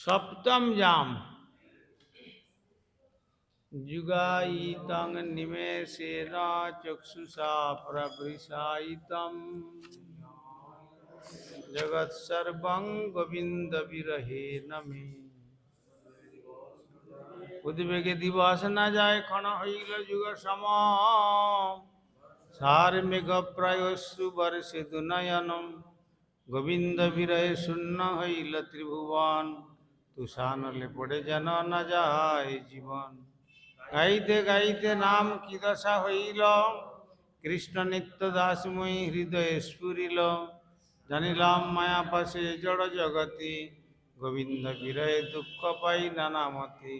সপ্তম জাম। যুগায়িতং নিমেষেন চক্ষুষা প্রবৃষায়িতম। জগৎসর্বং গোবিন্দ বিরহে নমে। উদ্বেগে দিবস না যায়, ক্ষণ হইল যুগ সম সার মেঘ প্রায়শ্রু বর্ষে দুনয়নম। গোবিন্দ বিরহে শূন্য হইল ত্রিভুবন। তুষানলে পড়ে যেন না যায় জীবন। গাইতে গাইতে নাম কি দশা হইল? কৃষ্ণ নিত্য দাসময়ী হৃদয়ে স্ফুরিল। জানিলাম মায়া পাশে জড় জগতি, গোবিন্দ বিরহে দুঃখ পাই নানামতি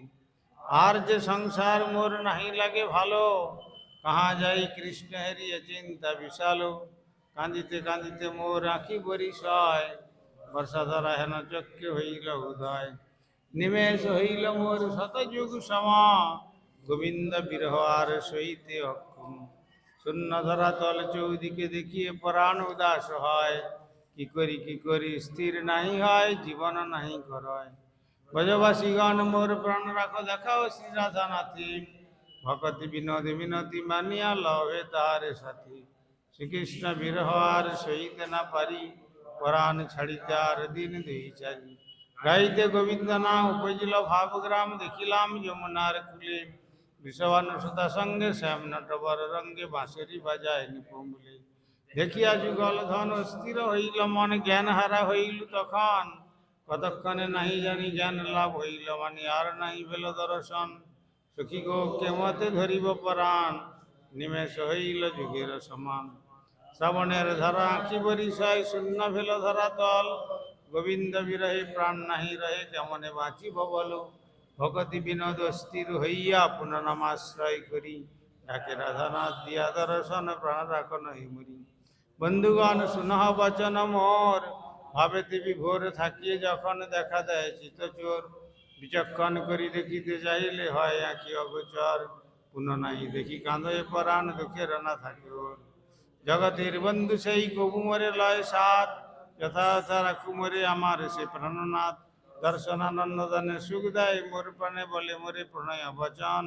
আর যে সংসার মোর নাহি লাগে ভালো, কাহা যাই কৃষ্ণ হেরিয়ে চিন্তা বিশাল। কান্দিতে কান্দিতে মোর আঁখি বরিশয় বর্ষা ধারা হেন চক্ষে হইল উদয়। নিমেষ হইল মোর শতযুগ সমা। গোবিন্দ বিরহ আর সইতে অক্ষম। শূন্য ধরা তল চৌদিকে দেখিয়ে পরাণ উদাস হয়। কি করি কি করি, স্থির নাহি হয়, জীবন নাহি করয় ব্রজবাসীগণ মোর প্রাণ রাখো, দেখাও শ্রী রাধা নাথী ভকতি বিনোদী মিনতি মানিয়া লহে তাহারে সাথী। শ্রীকৃষ্ণ বিরহ আর সইতে না পারি, পরাণ ছাড়িতে আর দিন দুই চারি। গাইতে গোবিন্দ নাম উপজিল ভাবগ্রাম দেখিলাম যমুনার কুলে বিষবানু সুতা সঙ্গে শ্যাম নটবর রঙ্গে বাঁশরি বাজায় নিপুম্বলে দেখিয়া যুগল ধন স্থির হইল মন জ্ঞান হারা হইল তখন কতক্ষণে নাহি জানি জ্ঞান লাভ হইল মানে আর নাহি ভেল দর্শন সখী গো কেমতে ধরিব পরাণ নিমেষ হইল যুগের সমান শ্রাবণের ধারা আঁখি বরিশায় শূন্য ভেল ধরা তল গোবিন্দ বিরহে প্রাণ নাহি রহে কেমনে বাঁচিব বল ভগতি বিনোদ স্থির হইয়া পুননামাশ্রয় করি। ডাকে রাধানাথ দিয়া দর্শন, প্রাণ রাখ নহি মরি বন্ধুগণ, শুনহ বচন মোর। ভাবেতে বিভোর থাকিয়ে যখন দেখা দেয় চিতচোর বিচক্ষণ করি দেখিতে চাইলে হয় আঁকি অগোচর। পুনঃ নাই দেখি কাঁদয়ে পরাণ, দুঃখের না থাকে ওর। জগতের বন্ধু সেই কবু মরে লয় সাত। যথা যথা রাখু মরে আমার সে প্রাণনাথ দর্শনানন্দনে সুখ দেয় মোর প্রাণে বলে মোরে প্রণয় বচন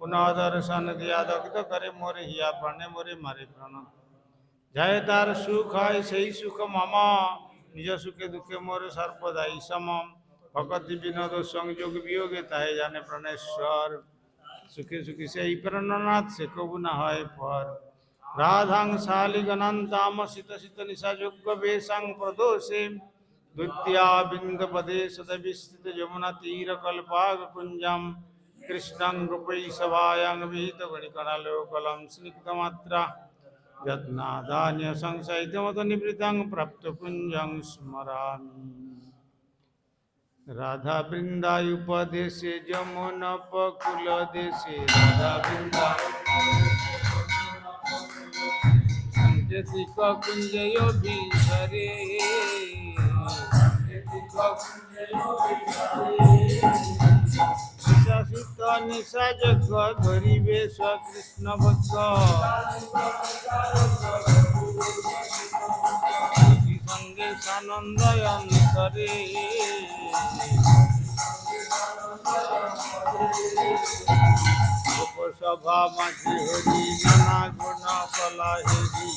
পুনঃ দর্শন দিয়া দগ্ধ করে মোরে হিয়া প্রাণে মোরে মারে প্রাণ। যায় তার সুখ হয় সেই সুখ মম, নিজ সুখে দুঃখে মোর সর্বদাই সম। ভগতি বিনোদ সংযোগ বিয়োগে তাহে জানে প্রাণেশ্বর। সুখে সুখী সেই প্রাণনাথ সে কবু না হয় পর। রাধাং শালিগণান্তাম শীত শীত নিশা যোগ্য বেশাং প্রদোষে। দ্বিতীয়া বিন্দপদে সদবিস্তৃত যমুনা তীর কল্পাগ কুঞ্জম কৃষ্ণং গোপৈ সভায়াং বিহিত গণিকণালোকলম স্নিগ্ধমাত্রা। যত্নাদান্য সংশয়িতমত নিবৃতং প্রাপ্ত কুঞ্জং স্মরামি। রাধা বৃন্দায়ুপদেশে যমুন পকুল দেশে রাধা বৃন্দা সাংকেতিক কুঞ্জয় ভিতরে নিশাসিত নিশা যজ্ঞ ধরিবে কৃষ্ণ ভক্ত সঙ্গে সানন্দ অন্তরে সভা মাঝে হরি নানা গুণ কলা হেরি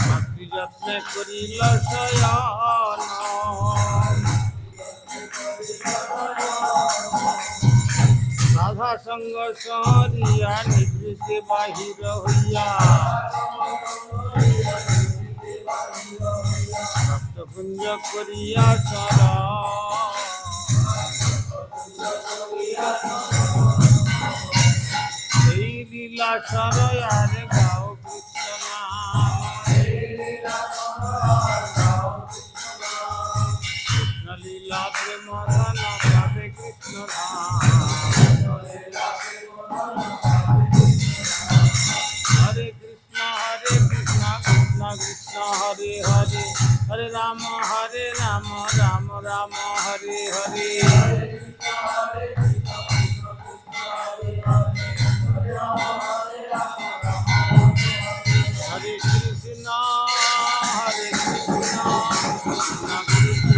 মাতৃ যত্নে করিল শয়ন রাধা সঙ্গ সরিয়া নিবৃতে বাহির হইয়া ভক্তকুঞ্জ করিয়া চর এই লীলা সরয়ার গাও কৃষ্ণ লীলা প্রেম ধন পাবে কৃষ্ণ হরে কৃষ্ণ হরে কৃষ্ণ কৃষ্ণ কৃষ্ণ, হরে হরে হরে রাম হরে রাম রাম রাম, হরে হরে।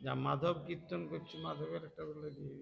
যা মাধব কীর্তন করছে মাধবের একটা বলে দিয়ে।